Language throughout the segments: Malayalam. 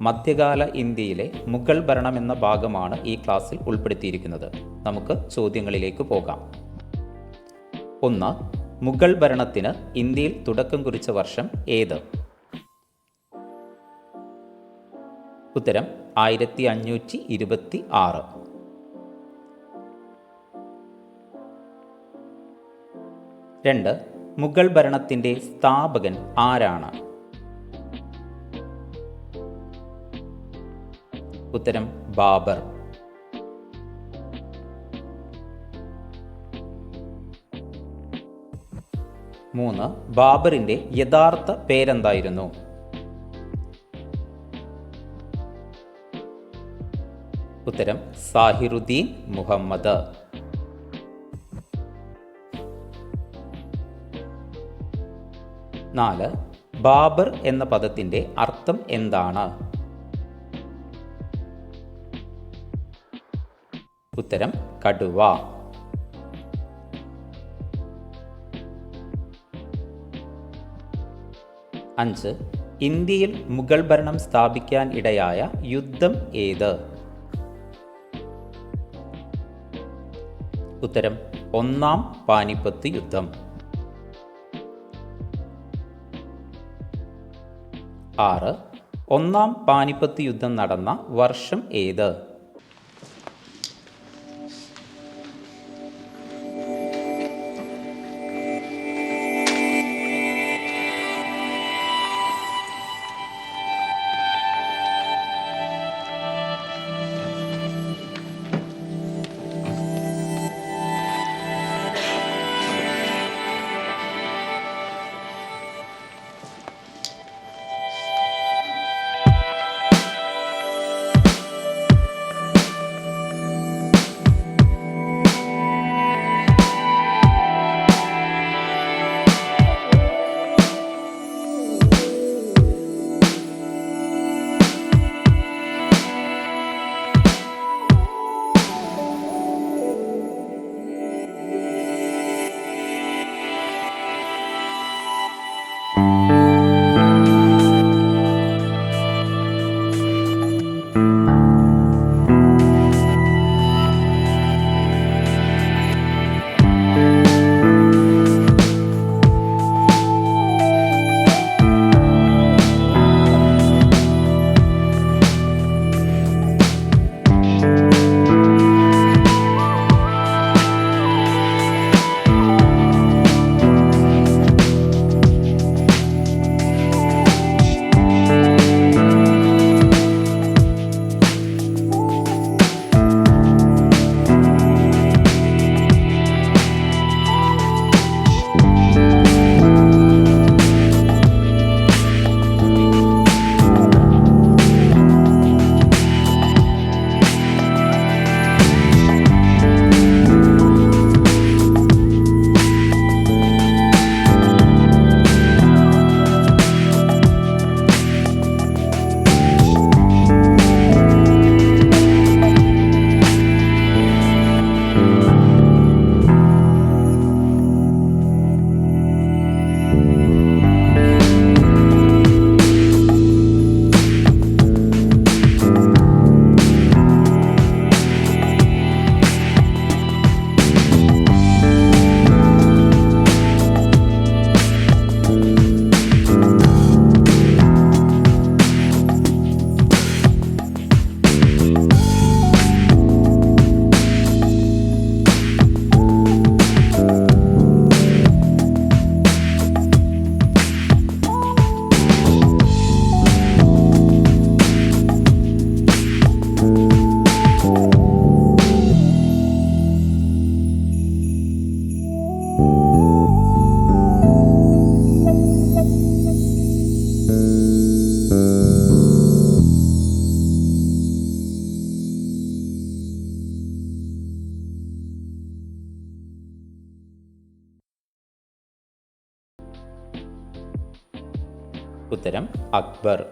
മധ്യകാല ഇന്ത്യയിലെ മുഗൾ ഭരണം എന്ന ഭാഗമാണ് ഈ ക്ലാസ്സിൽ ഉൾപ്പെടുത്തിയിരിക്കുന്നത്. നമുക്ക് ചോദ്യങ്ങളിലേക്ക് പോകാം. ഒന്ന് മുഗൾ ഭരണത്തിന് ഇന്ത്യയിൽ തുടക്കം കുറിച്ച വർഷം ഏത്? ഉത്തരം ആയിരത്തി അഞ്ഞൂറ്റി ഇരുപത്തി ആറ് രണ്ട് മുഗൾ ഭരണത്തിന്റെ സ്ഥാപകൻ ആരാണ്? ഉത്തരം ബാബർ. മൂന്ന് ബാബറിന്റെ യഥാർത്ഥ പേരെന്തായിരുന്നു? ഉത്തരം സാഹിറുദ്ദീൻ മുഹമ്മദ്. നാല് ബാബർ എന്ന പദത്തിന്റെ അർത്ഥം എന്താണ്? ഉത്തരം കടുവ. അഞ്ച് ഇന്ത്യയിൽ മുഗൾ ഭരണം സ്ഥാപിക്കാൻ ഇടയായ യുദ്ധം ഏത്? ഉത്തരം ഒന്നാം പാനിപ്പത്ത് യുദ്ധം. ആറ് ഒന്നാം പാനിപ്പത്ത് യുദ്ധം നടന്ന വർഷം ഏത്? ഉത്തരം അക്ബർ.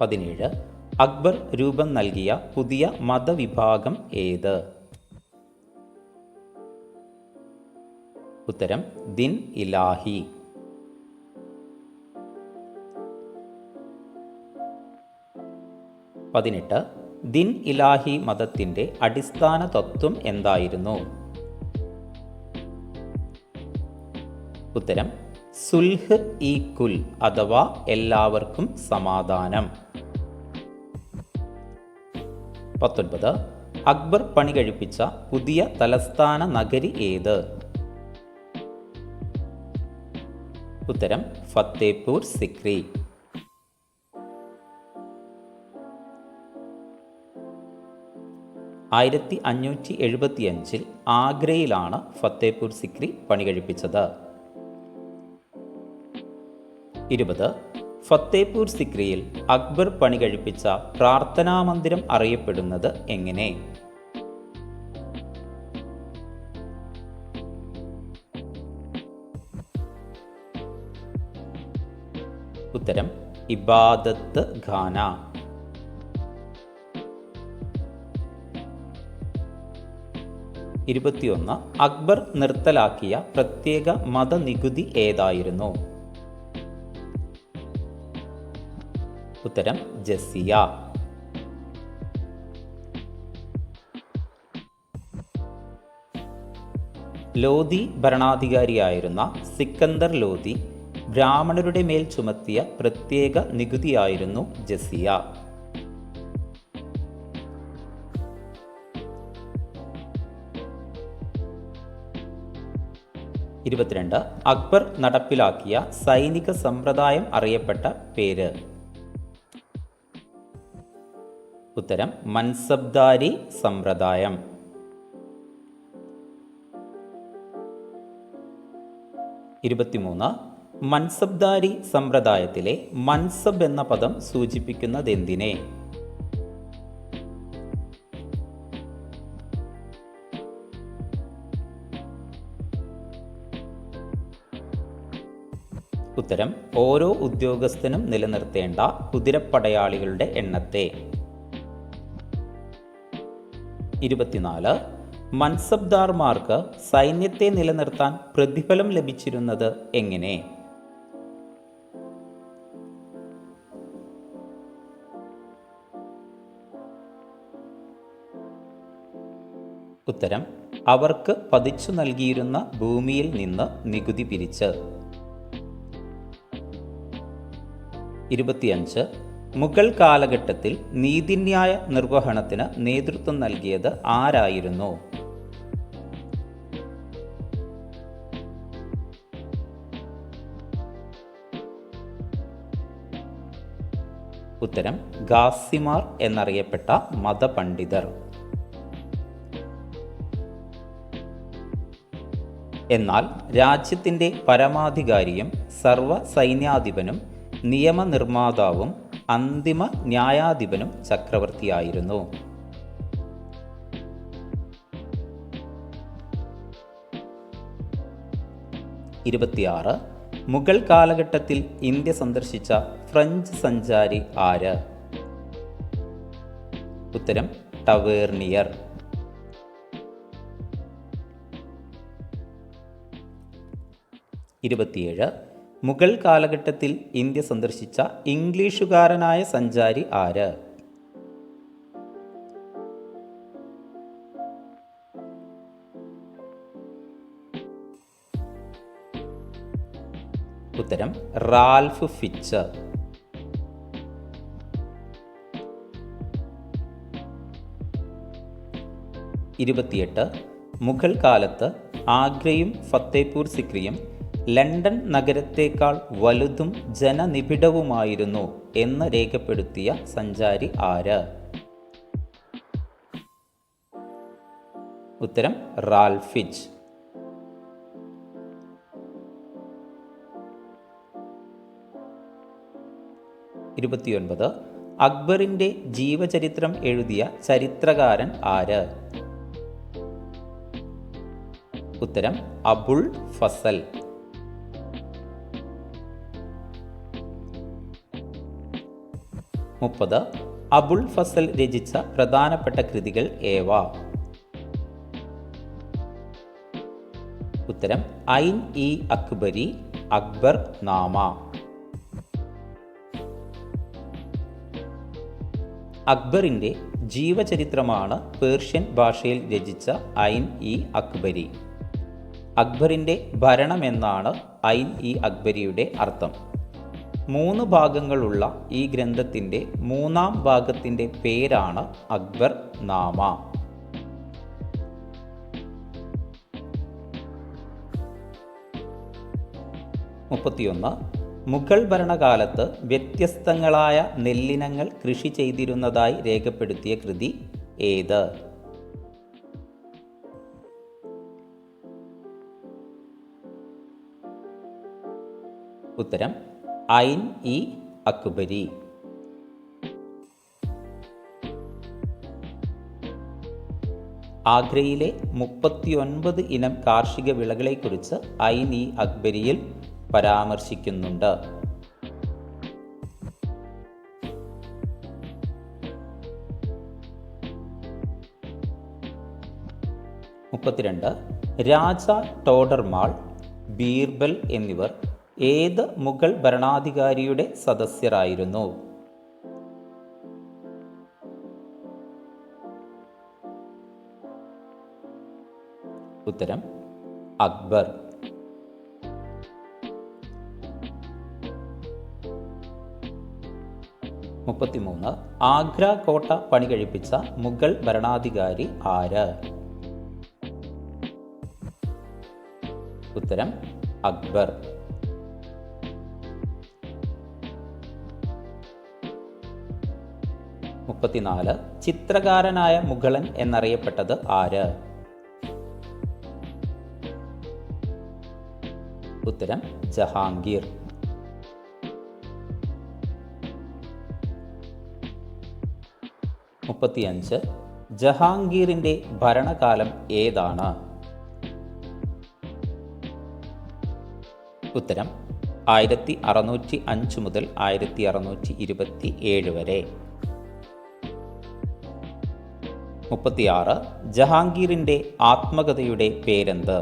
പതിനേഴ്. അക്ബർ രൂപം നൽകിയ പുതിയ മതവിഭാഗം ഏത്? ഉത്തരം ദിൻ ഇലാഹി. പതിനെട്ട്. ദിൻ ഇലാഹി മതത്തിന്റെ അടിസ്ഥാന തത്വം എന്തായിരുന്നു? ഉത്തരം സുൽഹ് ഈ കുൽ അഥവാ എല്ലാവർക്കും സമാധാനം. പത്തൊൻപത് അക്ബർ പണി കഴിപ്പിച്ച പുതിയ തലസ്ഥാന നഗരി ഏത്? ഉത്തരം ഫത്തേപൂർ സിക്രി. ആയിരത്തി അഞ്ഞൂറ്റി എഴുപത്തിയഞ്ചിൽ ആഗ്രയിലാണ് ഫത്തേപൂർ സിക്രി പണി കഴിപ്പിച്ചത്. ഇരുപത് ഫത്തേപൂർ സിക്രിയിൽ അക്ബർ പണി കഴിപ്പിച്ച പ്രാർത്ഥനാ മന്ദിരം അറിയപ്പെടുന്നത് എങ്ങനെ? ഉത്തരം ഇബാദത്ത് ഖാന. ഇരുപത്തിയൊന്ന് അക്ബർ നിർത്തലാക്കിയ പ്രത്യേക മതനികുതി ഏതായിരുന്നു? ഉത്തരം ജസിയ ലോധി ഭരണാധികാരിയായിരുന്ന സിക്കന്ദർ ലോധി ബ്രാഹ്മണരുടെ മേൽ ചുമത്തിയ പ്രത്യേക നികുതിയായിരുന്നു ജസിയ ഇരുപത്തിരണ്ട് അക്ബർ നടപ്പിലാക്കിയ സൈനിക സമ്പ്രദായം അറിയപ്പെട്ട പേര്. ഉത്തരം മൻസബ്ദാരി സമ്പ്രദായം. ഇരുപത്തിമൂന്ന് മൻസബ്ദാരി സമ്പ്രദായത്തിലെ മൻസബ് എന്ന പദം സൂചിപ്പിക്കുന്നത് എന്തിനെ ഉത്തരം ഓരോ ഉദ്യോഗസ്ഥനും നിലനിർത്തേണ്ട കുതിരപ്പടയാളികളുടെ എണ്ണത്തെ. ഇരുപത്തിനാല്. മൻസബ്ദാർമാർക്ക് സൈന്യത്തെ നിലനിർത്താൻ പ്രതിഫലം ലഭിച്ചിരുന്നത് എങ്ങനെ? ഉത്തരം അവർക്ക് പതിച്ചു നൽകിയിരുന്ന ഭൂമിയിൽ നിന്ന് നികുതി പിരിച്ച്. ഇരുപത്തിയഞ്ച്. മുഗൾ കാലഘട്ടത്തിൽ നീതിന്യായ നിർവഹണത്തിന് നേതൃത്വം നൽകിയത് ആരായിരുന്നു? ഉത്തരം ഗാസിമാർ എന്നറിയപ്പെട്ട മതപണ്ഡിതർ. എന്നാൽ രാജ്യത്തിന്റെ പരമാധികാരിയും സർവ സൈന്യാധിപനും നിയമനിർമ്മാതാവും അന്തിമ ന്യായാധിപനും ചക്രവർത്തിയായിരുന്നു. ഇരുപത്തിയാറ്. മുഗൾ കാലഘട്ടത്തിൽ ഇന്ത്യ സന്ദർശിച്ച ഫ്രഞ്ച് സഞ്ചാരി ആര്? ഉത്തരം ടവേർണിയർ. ഇരുപത്തിയേഴ്. മുഗൾ കാലഘട്ടത്തിൽ ഇന്ത്യ സന്ദർശിച്ച ഇംഗ്ലീഷുകാരനായ സഞ്ചാരി ആര്? ഉത്തരം റാൽഫ് ഫിച്ചർ. ഇരുപത്തിയെട്ട് മുഗൾ കാലത്ത് ആഗ്രയും ഫത്തേപൂർ സിക്രിയും ലണ്ടൻ നഗരത്തേക്കാൾ വലുതും ജനനിബിഡവുമായിരുന്നു എന്ന് രേഖപ്പെടുത്തിയ സഞ്ചാരി ആര്? ഉത്തരം റാൽഫിജ്. ഇരുപത്തിയൊൻപത്. അക്ബറിന്റെ ജീവചരിത്രം എഴുതിയ ചരിത്രകാരൻ ആര്? ഉത്തരം അബുൾ ഫസൽ. മുപ്പത്. അബുൾ ഫസൽ രചിച്ച പ്രധാനപ്പെട്ട കൃതികൾ ഏവ? ഉത്തരം ഐൻ ഇ അക്ബരി അക്ബർ നാമ. അക്ബറിന്റെ ജീവചരിത്രമാണ് പേർഷ്യൻ ഭാഷയിൽ രചിച്ച ഐൻ ഇ അക്ബരി. അക്ബറിന്റെ ഭരണമെന്നാണ് ഐൻ ഇ അക്ബരിയുടെ അർത്ഥം. മൂന്ന് ഭാഗങ്ങളുള്ള ഈ ഗ്രന്ഥത്തിന്റെ മൂന്നാം ഭാഗത്തിന്റെ പേരാണ് അക്ബർ നാമ. മുപ്പത്തിയൊന്ന്. മുഗൾ ഭരണകാലത്ത് വ്യത്യസ്തങ്ങളായ നെല്ലിനങ്ങൾ കൃഷി ചെയ്തിരുന്നതായി രേഖപ്പെടുത്തിയ കൃതി ഏത്? ഉത്തരം ഐൻ ഇ അക്ബരി. ആഗ്രയിലെ മുപ്പത്തിയൊൻപത് ഇനം കാർഷിക വിളകളെക്കുറിച്ച് ഐൻ ഇ അക്ബരിയിൽ പരാമർശിക്കുന്നുണ്ട്. മുപ്പത്തിരണ്ട്. രാജ ടോഡർമാൾ ബീർബൽ എന്നിവർ ഏത് മുഗൾ ഭരണാധികാരിയുടെ സദസ്യരായിരുന്നു? ഉത്തരം അക്ബർ. മുപ്പത്തിമൂന്ന് ആഗ്ര കോട്ട പണി കഴിപ്പിച്ച മുഗൾ ഭരണാധികാരി ആര്? ഉത്തരം അക്ബർ. മുപ്പത്തിനാല് ചിത്രകാരനായ മുഗളൻ എന്നറിയപ്പെട്ടത് ആര്? ഉത്തരം ജഹാംഗീർ. മുപ്പത്തിയഞ്ച് ജഹാംഗീറിന്റെ ഭരണകാലം ഏതാണ്? ഉത്തരം ആയിരത്തി അറുന്നൂറ്റി അഞ്ച് മുതൽ ആയിരത്തി അറുന്നൂറ്റി ഇരുപത്തി ഏഴ് വരെ. മുപ്പത്തിയാറ്. ജഹാംഗീറിന്റെ ആത്മകഥയുടെ പേരെന്ത്?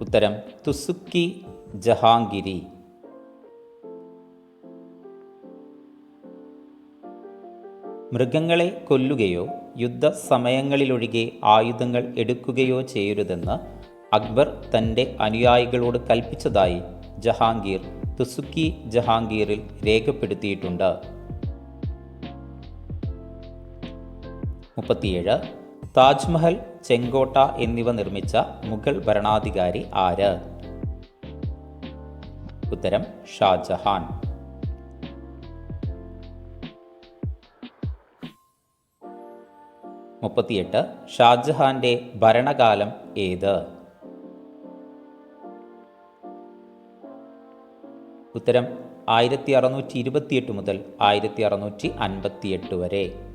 ഉത്തരം തുസുക്കി ജഹാംഗിരി. മൃഗങ്ങളെ കൊല്ലുകയോ യുദ്ധ യുദ്ധസമയങ്ങളിലൊഴികെ ആയുധങ്ങൾ എടുക്കുകയോ ചെയ്യരുതെന്ന് അക്ബർ തന്റെ അനുയായികളോട് കൽപ്പിച്ചതായി ജഹാംഗീർ തുസുക്കി ജഹാംഗീറിൽ രേഖപ്പെടുത്തിയിട്ടുണ്ട്. മുപ്പത്തിയേഴ് താജ്മഹൽ ചെങ്കോട്ട എന്നിവ നിർമ്മിച്ച മുഗൾ ഭരണാധികാരി ആര്? ഉത്തരം ഷാജഹാൻ. മുപ്പത്തിയെട്ട് ഷാജഹാന്റെ ഭരണകാലം ഏത്? ഉത്തരം ആയിരത്തി അറുന്നൂറ്റി ഇരുപത്തിയെട്ട് മുതൽ ആയിരത്തി അറുന്നൂറ്റി അൻപത്തിയെട്ട് വരെ.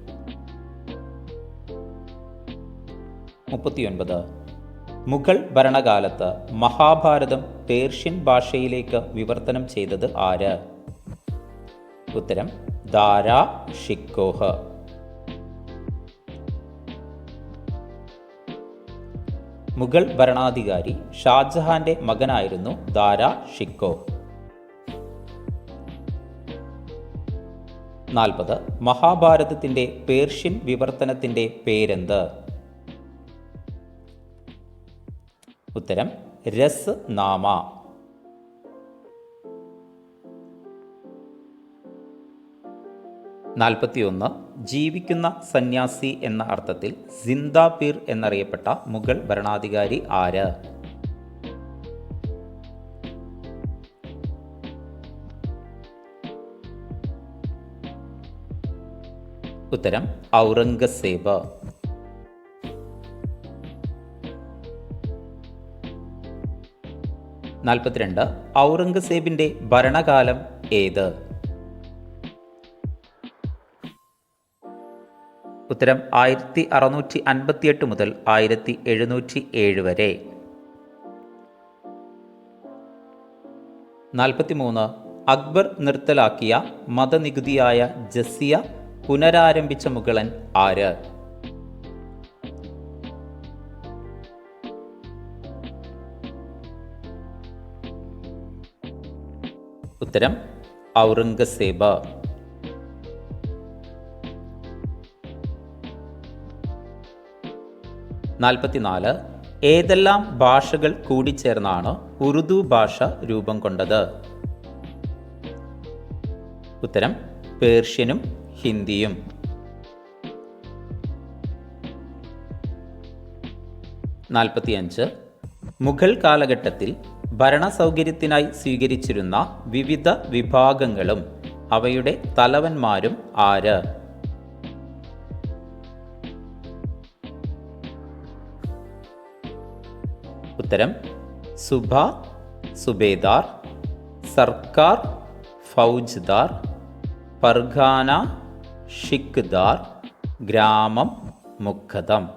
മുപ്പത്തിയൊൻപത്. മുഗൾ ഭരണകാലത്ത് മഹാഭാരതം പേർഷ്യൻ ഭാഷയിലേക്ക് വിവർത്തനം ചെയ്തത് ആര്? ഉത്തരം ദാരാ ഷിക്കോഹ്. മുഗൾ ഭരണാധികാരി ഷാജഹാന്റെ മകനായിരുന്നു ദാരാ ഷിക്കോ നാൽപ്പത് മഹാഭാരതത്തിന്റെ പേർഷ്യൻ വിവർത്തനത്തിന്റെ പേരെന്ത്? ഉത്തരം രസ് നാമ. നാൽപ്പത്തിയൊന്ന് ജീവിക്കുന്ന സന്യാസി എന്ന അർത്ഥത്തിൽ സിന്ദാപീർ എന്നറിയപ്പെട്ട മുഗൾ ഭരണാധികാരി ആര്? ഉത്തരം ഔറംഗസേബ്. നാൽപ്പത്തിരണ്ട്. ഔറംഗസേബിന്റെ ഭരണകാലം ഏത്? ഉത്തരം ആയിരത്തി അറുന്നൂറ്റി അൻപത്തിയെട്ട് മുതൽ ആയിരത്തി എഴുന്നൂറ്റി ഏഴ് വരെ. നാൽപ്പത്തിമൂന്ന്. അക്ബർ നിർത്തലാക്കിയ മതനികുതിയായ ജസിയ പുനരാരംഭിച്ച മുഗളൻ ആര്? ഉത്തരം ഔറംഗസേബ. നാൽപ്പത്തിനാല് ഏതെല്ലാം ഭാഷകൾ കൂടിച്ചേർന്നാണ് ഉറുദു ഭാഷ രൂപം കൊണ്ടത്? ഉത്തരം പേർഷ്യനും ഹിന്ദിയും. നാൽപ്പത്തിയഞ്ച് മുഗൾ കാലഘട്ടത്തിൽ ഭരണസൗകര്യത്തിനായി സ്വീകരിച്ചിരുന്ന വിവിധ വിഭാഗങ്ങളും അവയുടെ തലവന്മാരും ആര്? ഉത്തരം സുബ സുബേദാർ സർക്കാർ ഫൗജ്ദാർ പർഖാന ഷിക്ദാർ ഗ്രാമം മുഖദം.